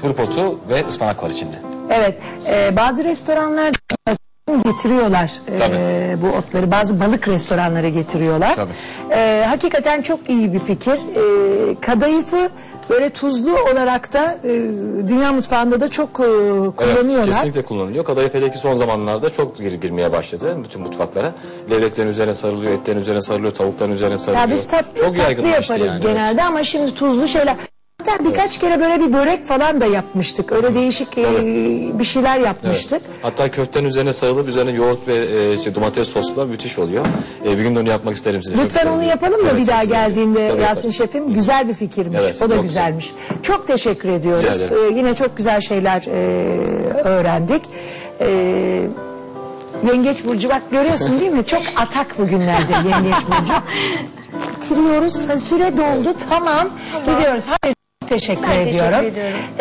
turpotu ve ıspanak var içinde. Evet, e, bazı restoranlar getiriyorlar e, bu otları. Bazı balık restoranları getiriyorlar. Tabii. E, hakikaten çok iyi bir fikir. E, kadayıfı böyle tuzlu olarak da e, dünya mutfağında da çok e, kullanıyorlar. Evet, kesinlikle kullanılıyor. Kadayıf hele ki son zamanlarda çok gir girmeye başladı bütün mutfaklara. Levreklerin üzerine sarılıyor, etlerin üzerine sarılıyor, tavukların üzerine sarılıyor. Ya biz tatlı, çok tatlı yaygınlaştı yaparız yani, genelde evet. ama şimdi tuzlu şeyler. Hatta birkaç kere böyle bir börek falan da yapmıştık. Öyle değişik e, bir şeyler yapmıştık. Hatta köftenin üzerine sarılıp üzerine yoğurt ve e, işte domates sosla müthiş oluyor. E, bir gün de onu yapmak isterim size. Çok Lütfen güzel onu oluyor. yapalım mı Evet, bir çok daha güzel oluyor. geldiğinde Tabii Yasin yaparız. Şefim? Güzel bir fikirmiş. Evet, o da çok güzelmiş. Çok teşekkür ediyoruz. Rica. Ee, yine çok güzel şeyler e, öğrendik. Ee, Yengeç Burcu bak görüyorsun değil mi? Çok atak bugünlerde Yengeç Burcu. Bitiriyoruz. Süre doldu. Tamam. Gidiyoruz. Hayır. Teşekkür Ben ediyorum. teşekkür ediyorum.